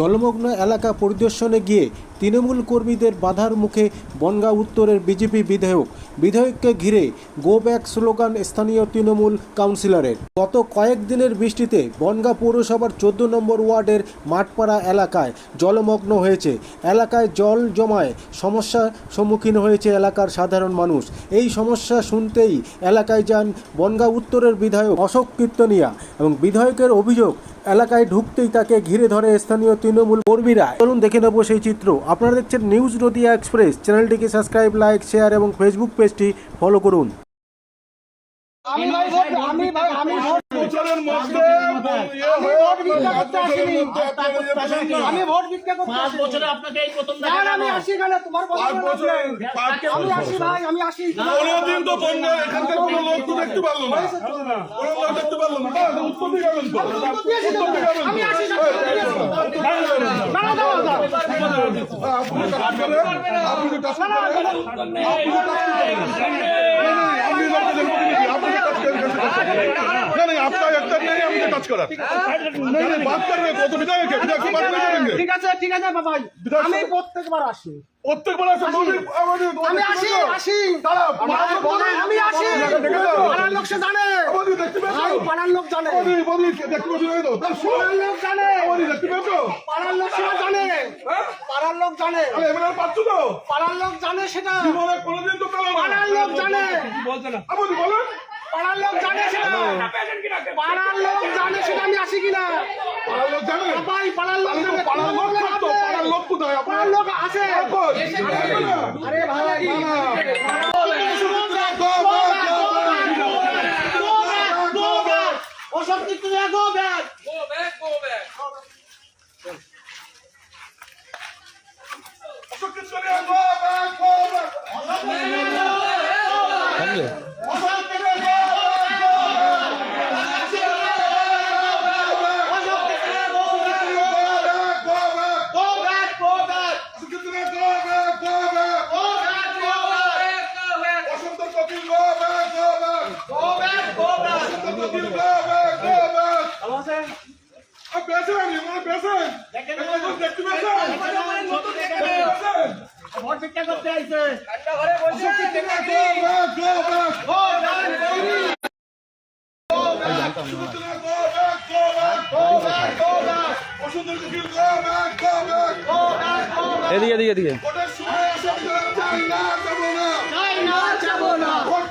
জলমগ্ন এলাকা পরিদর্শনে গিয়ে তৃণমূল কর্মীদের বাধার মুখে বনগাঁ উত্তরের বিজেপি বিধায়ক। বিধায়ককে ঘিরে গো ব্যাক স্লোগান স্থানীয় তৃণমূল কাউন্সিলরের। গত কয়েকদিনের বৃষ্টিতে বনগাঁ পৌরসভার চোদ্দ নম্বর ওয়ার্ডের মাঠপাড়া এলাকায় জলমগ্ন হয়েছে। এলাকায় জল জমায় সমস্যার সম্মুখীন হয়েছে এলাকার সাধারণ মানুষ। এই সমস্যা শুনতেই এলাকায় যান বনগাঁ উত্তরের বিধায়ক অশোক কীর্তনিয়া এবং বিধায়কের অভিযোগ, এলাকায় ঢুকতেই তাকে ঘিরে ধরে স্থানীয় তৃণমূল কর্মীরা। চলুন দেখে নেব সেই চিত্র। আপনারা দেখছেন নিউজ নদিয়া এক্সপ্রেস চ্যানেলটিকে সাবস্ক্রাইব লাইক শেয়ার এবং ফেসবুক পেজটি ফলো করুন। আমি ভাই আমি ভাই, আমি ভোট বছরের মধ্যে আমি ভোট ভিক্ষা করতে আসিনি আমি ভোট ভিক্ষা করতে পাঁচ বছরে আপনাকে এই প্রথম না আমি গেল। আসি এখানে তোমার আমি আসি ভাই আমি আসি কোনোদিন তো বন্যা এখানকার কোনো লোক তো দেখতে পারল না কোনো লোক দেখতে পারল না গেলেন তো গেলেন আমি আসি। আপনি কাজ করেন আপনি কাজ করেন আপনি যে কাজ করেন আপনি জনপ্রতিনিধি কাজ করেন না नहीं आपका একটা নেই আমি যে কাজ করার नहीं नहीं बात कर रहे हैं तो विधायक है विधायक से बात नहीं करेंगे ঠিক আছে ঠিক আছে বাবা বিধায়ক আমি সাহেব। প্রত্যেকবার আসি প্রত্যেকবার আসে নদী আমাদের আমি আসি আসি দাঁড়া, আমার বলে আমি আসি দেখে দাও। পাড়ার লোক সে জানে আমাদের দেখতে পেয়েছো ভাই পাড়ার লোক জানে আমাদের আমাদের দেখতে পেয়েছো তো তার পাড়ার লোক জানে আমাদের দেখতে পেয়েছো পাড়ার লোক সেটা জানে পাড়ার লোক জানে আরে এমএলএ পাচ্ছ তো পাড়ার লোক জানে সেটা জীবনে কোনোদিন তো পেলো না পাড়ার লোক জানে আমাদের বলেন পাড়ার লোক জানে সেটা পাড়ার লোক জানে সেটা আমি আসি কিনা পাড়ার লোক জানে পাড়ার লোক জানে পাড়ার লোক থাকতো পাড়ার লোক কোথায় পাড়ার লোক আছে কই? আরে ভাই ওসব গো ব্যাগ নেই, অশোক কিছু নেই, go back, go back। বসন্ত Kapil, go back, go back। এদিকে এদিকে এদিকে ভোটের সময় আসে বিধায়ক চাই না, যাব না। চাই না যাব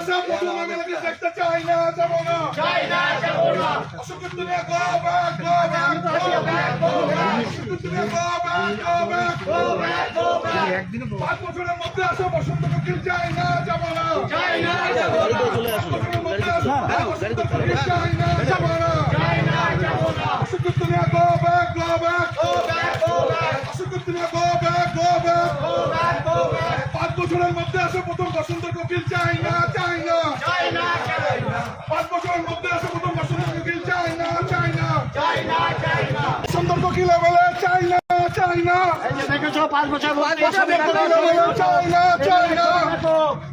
আসে, দেখতে চাই না, যাব না। back। পাঁচ বছরের মধ্যে আসে, বসন্ত কপিল চাই না, যাব না। আসে, চাই না, যাব না। go back, go back। পাঁচ বছরের মধ্যে আসে প্রথম বসন্ত কপিল চাই না কোকিল বলে চাই না চাই না দেখেছ পাঁচ বছর চাই না চাই না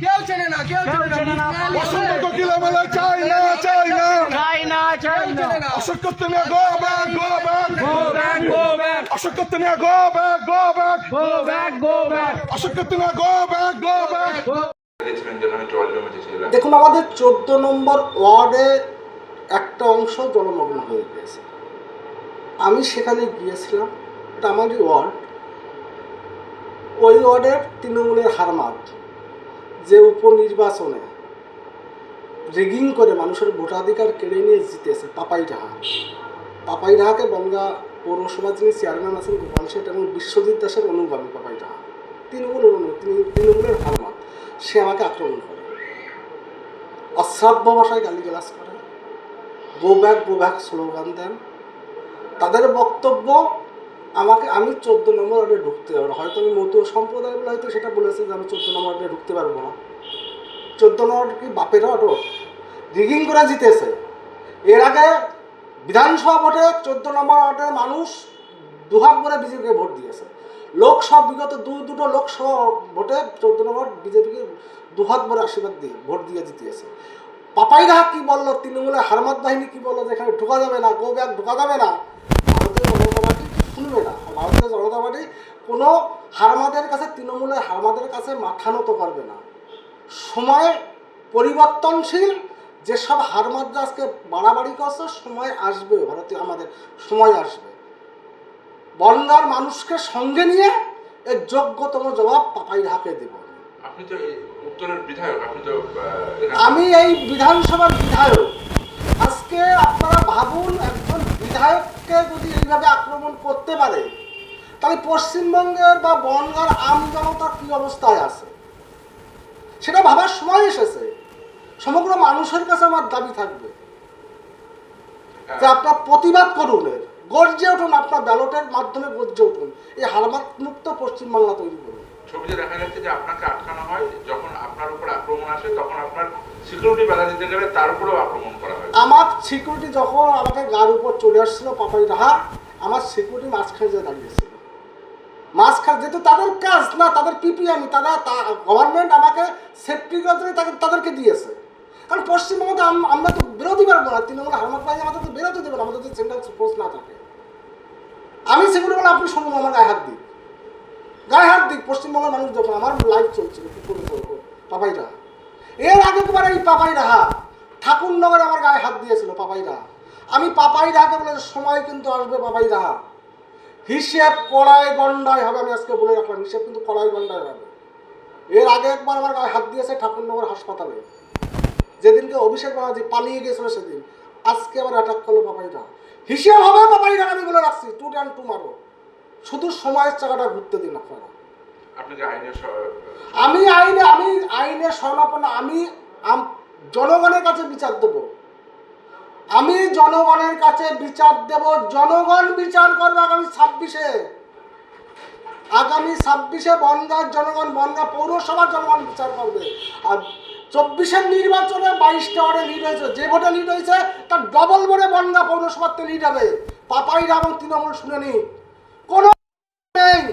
কেউ চেনে না কেউ চেনে না। বসন্ত কোকিল বলে চাই না চাই না। চাই না চাই না অশোক করতে go back go back Ashok করতে go back go back go back go back Ashok করতে গো ব্যাক গো ব্যাক দেখুন আমাদের চোদ্দ নম্বর ওয়ার্ডে একটা অংশ জলমগ্ন হয়ে গিয়েছে। আমি সেখানে গিয়েছিলাম, এটা আমারই ওয়ার্ড। ওই ওয়ার্ডের তৃণমূলের হারমাত যে উপনির্বাচনে রিগিং করে মানুষের ভোটাধিকার কেড়ে নিয়ে জিতেছে পাপাই রাহা। পাপাই রাহাকে বনগা পৌরসভা যিনি চেয়ারম্যান আছেন, গোপাল শেঠ এবং বিশ্বজিৎ দাসের অনুগামী পাপাই রাহা। তৃণমূলের অনু তিনি তৃণমূলের হারমাত সে আমাকে আক্রমণ করে। অশ্রাব্য ভাষায় গালিগালাজ করে। Go back go back slogan দেন। তাদের বক্তব্য আমাকে, আমি চোদ্দ নম্বর ওয়ার্ডে ঢুকতে পারব হয়তো আমি মতুয় সম্প্রদায় বলে হয়তো সেটা বলেছে যে আমি চোদ্দ নম্বর ওয়ার্ডে ঢুকতে পারব না। চোদ্দ নম্বর কি বাপের অটো রিগিং করে জিতেছে। এর আগে বিধানসভা ভোটে চোদ্দ নম্বর ওয়ার্ডের মানুষ দুহাত করে বিজেপিকে ভোট দিয়েছে। লোকসভা, বিগত দু, দুটো লোকসভা ভোটে চোদ্দ নম্বর বিজেপিকে দুহাত ভরে আশীর্বাদ দিয়ে, ভোট দিয়ে জিতিয়েছে। পাপাইরা কি বলল? তৃণমূলের হারমাত বাহিনী কি বলল যে এখানে ঢোকা যাবে না গো ব্যাগ ঢোকা যাবে না? ভারতীয় জনতা পার্টি শুনবে না? ভারতীয় জনতা পার্টি কোনো হারমাদের কাছে, তৃণমূলের হারমাদের কাছে মাথা নত করবে না। সময় পরিবর্তনশীল, যেসব হারমাদরা আজকে বাড়াবাড়ি করছে, সময় আসবে ভারতীয় আমাদের সময় আসবে। বনগার মানুষকে সঙ্গে নিয়ে এর যোগ্যতম জবাব পাপাই ঢাকে দেব। আপনি তো আমি এই বিধানসভার বিধায়ক। আজকে আপনারা ভাবুন একজন বিধায়ককে যদি এইভাবে আক্রমণ করতে পারে তাহলে পশ্চিমবঙ্গের বা বনগার আম জনতার কী অবস্থায় আছে? সেটা ভাবার সময় এসেছে। সমগ্র মানুষের কাছে আমার দাবি থাকবে। যে আপনার প্রতিবাদ করুন এর। গর্জে উঠুন আপনার ব্যালটের মাধ্যমে গর্জে উঠুন। এই হারমাত মুক্ত পশ্চিমবাংলা তৈরি করুন। ছবিতে দেখা যাচ্ছে যে আপনাকে আটকানো হয়, যখন আপনার উপর আক্রমণ আসে, তখন আপনার সিকিউরিটি বাধা দিতে গেলে তার উপরেও আক্রমণ করা হয়। আমার সিকিউরিটি যখন আমাকে গার উপর চলে আসছিল পাপাই রাহা, আমার সিকিউরিটি মাঝখানে যে দাঁড়িয়েছিল মাঝখানে যেহেতু তাদের কাজ না, তাদের পিপিএম তারা গভর্নমেন্ট আমাকে সেফটি তাদের তাদেরকে দিয়েছে। কারণ পশ্চিমবঙ্গে আম- আমরা তো বিরোধী পারব না, তৃণমূল হারমাত বাহিনী আমাদের তো বেরোতে দেবে না আমাদের যদি সেন্ট্রাল ফোর্স না থাকে। আমি সিকিউরিটি বলে আপনি শুনুন, আমার গায়ে হাত দিন। গায়ে হাত দিক, পশ্চিমবঙ্গের মানুষ যখন আমার লাইফ চলছিল কি করে করব পাপাই এর আগে একবার এই পাপাই রাহা ঠাকুরনগরে আমার গায়ে হাত দিয়েছিল পাপাই রাহা আমি পাপাই রাহাকে বলে সময় কিন্তু আসবে পাপাই রাহা হিসেব কড়াই গন্ডায় হবে, আমি আজকে বলে রাখলাম, হিসেব কিন্তু কড়াই গন্ডায় হবে। এর আগে একবার আমার গায়ে হাত দিয়েছে ঠাকুরনগর হাসপাতালে। যেদিনকে অভিষেক ব্যানার্জি পালিয়ে গেছিল সেদিন। আজকে আবার অ্যাটাক করল পাপাই রাহা হিসেব হবে পাপাই রাহা আমি বলে রাখছি টু অ্যান্ড টু মারো। শুধু সময়ের চাকাটা ঘুরতে দিন আপনারা। আমি আইনে আমি আইনের স্বর্ণাপন্ন আমি জনগণের কাছে বিচার দেব। আমি জনগণের কাছে বিচার দেব। জনগণ বিচার করবে আগামী ছাব্বিশে। আগামী ছাব্বিশে বনগাঁর জনগণ বনগাঁ পৌরসভার জনগণ বিচার করবে। আর চব্বিশের নির্বাচনে বাইশটা ওয়ার্ডে লিড হয়েছে। যে ভোটে লিড হয়েছে তার ডবল ভোটে বনগাঁ পৌরসভাতে লিড হবে। পাপাইরা এবং তৃণমূল শুনেনি। কোনো নেই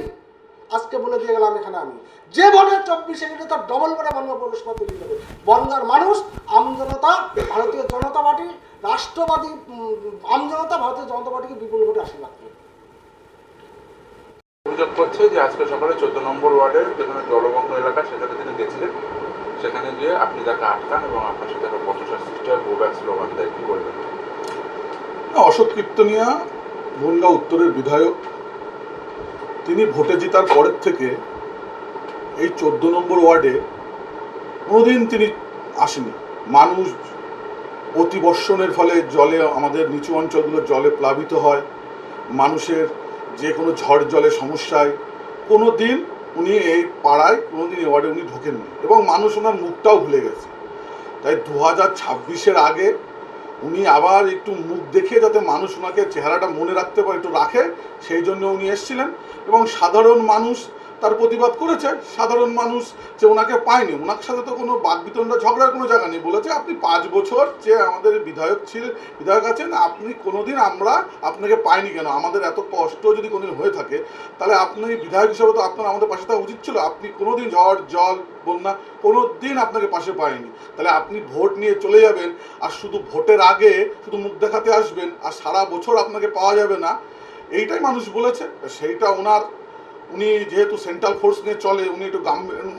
আজকে বলে দিয়ে গেলাম এখানে আমি। যে ভোটে চব্বিশে গেলে তার ডবল ভোটে বনগা পৌরসভা তৈরি হবে বনগার মানুষ আমজনতা ভারতীয় জনতা পার্টি রাষ্ট্রবাদী আমজনতা ভারতীয় জনতা পার্টিকে বিপুল ভোটে আশীর্বাদ করবে অভিযোগ করছে যে আজকে সকালে চোদ্দ নম্বর ওয়ার্ডের যেখানে জলমগ্ন এলাকা সেখানে তিনি গেছিলেন সেখানে গিয়ে আপনি তাকে আটকান এবং আপনার সাথে একটা হয় গোব্যাক স্লোগান দেয় কি অশোক কীর্তনিয়া বনগাঁ উত্তরের বিধায়ক তিনি ভোটে জেতার পরের থেকে এই চোদ্দ নম্বর ওয়ার্ডে কোনোদিন তিনি আসেনি। মানুষ অতিবর্ষণের ফলে জলে আমাদের নিচু অঞ্চলগুলো জলে প্লাবিত হয়। মানুষের যে কোনো ঝড় জলে সমস্যায় কোনো দিন উনি এই পাড়ায় কোনো দিন ওয়ার্ডে উনি ঢোকেননি এবং মানুষ ওনার মুখটাও ভুলে গেছে। তাই দু হাজার ছাব্বিশের আগে উনি আবার একটু মুখ দেখে যাতে মানুষ ওনাকে চেহারাটা মনে রাখতে পারে, একটু রাখে, সেই জন্য উনি এসেছিলেন। এবং সাধারণ মানুষ তার প্রতিবাদ করেছে সাধারণ মানুষ যে ওনাকে পায়নি, ওনার সাথে তো কোনো বাকবিতণ্ডা, ঝগড়ার কোনো জায়গা নেই। বলেছে, আপনি পাঁচ বছর যে আমাদের বিধায়ক ছিল, বিধায়ক আছেন, আপনি কোনোদিন আমরা আপনাকে পাইনি কেন? আমাদের এত কষ্ট যদি কোনোদিন হয়ে থাকে, তাহলে আপনি বিধায়ক হিসেবে তো আপনার আমাদের পাশে থাকা উচিত ছিল। আপনি কোনোদিন ঝড়, জল, বন্যা কোনো দিন আপনাকে পাশে পায়নি। তাহলে আপনি ভোট নিয়ে চলে যাবেন আর শুধু ভোটের আগে শুধু মুখ দেখাতে আসবেন, আর সারা বছর আপনাকে পাওয়া যাবে না। এইটাই মানুষ বলেছে। সেইটা ওনার উনি যেহেতু সেন্ট্রাল ফোর্স নিয়ে চলে উনি একটু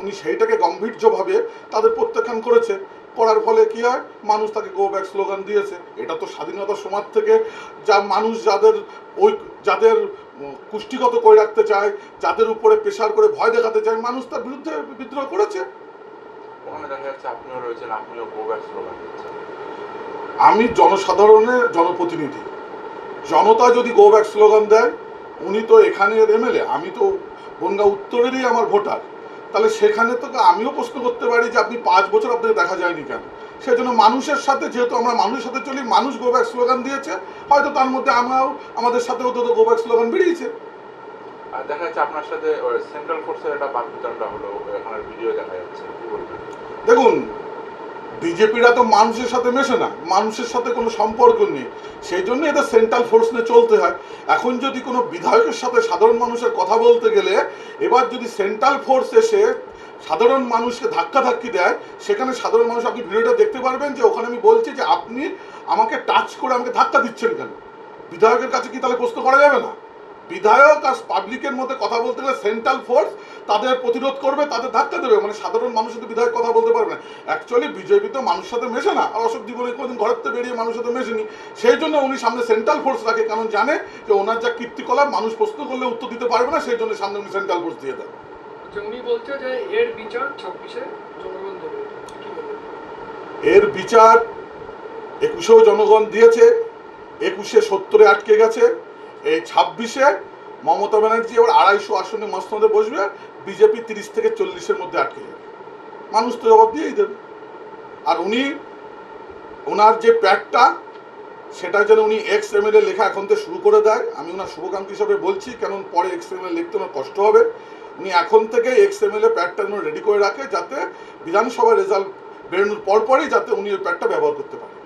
উনি সেইটাকে গাম্ভীর্যভাবে তাদের প্রত্যাখ্যান করেছে। করার ফলে কি হয়? মানুষ তাকে গো ব্যাক স্লোগান দিয়েছে। এটা তো স্বাধীনতা সমাজ থেকে যা মানুষ যাদের ওই যাদের কুষ্টিগত করে রাখতে চায় যাদের উপরে প্রেশার করে ভয় দেখাতে চায় মানুষ তার বিরুদ্ধে বিদ্রোহ করেছে। ওখানে দেখা যাচ্ছে আপনিও রয়েছেন আপনিও গোব্যাক স্লোগান দিচ্ছেন। আমি জনসাধারণের জনপ্রতিনিধি। জনতা যদি গো ব্যাক স্লোগান দেয় উনি তো এখানের এমএলএ আমি তো বনগাঁ উত্তরেরই আমার ভোটার। তাহলে সেখানে তো আমিও প্রশ্ন করতে পারি যে আপনি পাঁচ বছর আপনাকে দেখা যায়নি কেন? সেজন্য মানুষের সাথে যেহেতু আমরা মানুষের সাথে চলি মানুষ গোব্যাক স্লোগান দিয়েছে হয়তো তার মধ্যে আমরাও আমাদের সাথেও তো গোব্যাক স্লোগান বেরিয়েছে। আর দেখা যাচ্ছে আপনার সাথে সেন্ট্রাল ফোর্সের একটা বাকবিতণ্ডা হলো এখানে ভিডিও দেখা যাচ্ছে কি বলবেন? দেখুন বিজেপিরা তো মানুষের সাথে মেশে না, মানুষের সাথে কোনো সম্পর্ক নেই। সেই জন্য এদের সেন্ট্রাল ফোর্স নিয়ে চলতে হয়। এখন যদি কোনো বিধায়কের সাথে সাধারণ মানুষের কথা বলতে গেলে, এবার যদি সেন্ট্রাল ফোর্স এসে সাধারণ মানুষকে ধাক্কা ধাক্কি দেয়, সেখানে সাধারণ মানুষ আপনি ভিডিওটা দেখতে পারবেন যে ওখানে আমি বলছি যে আপনি আমাকে টাচ করে আমাকে ধাক্কা দিচ্ছেন কেন? বিধায়কের কাছে কি তাহলে প্রশ্ন করা যাবে না? বিধায়ক আর পাবলিকের মধ্যে কথা বলতে গেলে সেন্ট্রাল ফোর্স তাদের প্রতিরোধ করবে তাদের ধাক্কা দেবে মানে সাধারণ মানুষের সাথে বিধায়ক কথা বলতে পারবে না। অ্যাকচুয়ালি বিজেপি তো মানুষের সাথে মেশে না আর অশোক জীবনে কোনোদিন ঘরের থেকে বেরিয়ে মানুষের সাথে মেশেনি। সেই জন্য উনি সামনে সেন্ট্রাল ফোর্স রাখে কারণ জানে যে ওনার যা কীর্তিকলাপ মানুষ প্রশ্ন করলে উত্তর দিতে পারবে না সেই জন্য সামনে উনি সেন্ট্রাল ফোর্স দিয়ে দেন। উনি বলছে যে এর বিচার ছাব্বিশে জনগণ দেবে। এর বিচার একুশেও জনগণ দিয়েছে একুশে সত্তরে আটকে গেছে এই ছাব্বিশে মমতা ব্যানার্জি এবার আড়াইশো আসনে মসনদে বসবে, বিজেপি তিরিশ থেকে চল্লিশের মধ্যে আটকে যাবে। মানুষ তো জবাব দিয়েই দেবে। আর উনি, ওনার যে প্যাডটা, সেটা যেন উনি এক্স এম এল এ লেখা এখন থেকে শুরু করে দেয়। আমি ওনার শুভকাঙ্ক্ষী হিসাবে বলছি কেন পরে এক্স এম এল লিখতে ওনার কষ্ট হবে। উনি এখন থেকে এক্স এম এল প্যাডটা যেন রেডি করে রাখে, যাতে বিধানসভার রেজাল্ট বেরোনোর পরপরই যাতে উনি ওই প্যাডটা ব্যবহার করতে পারেন।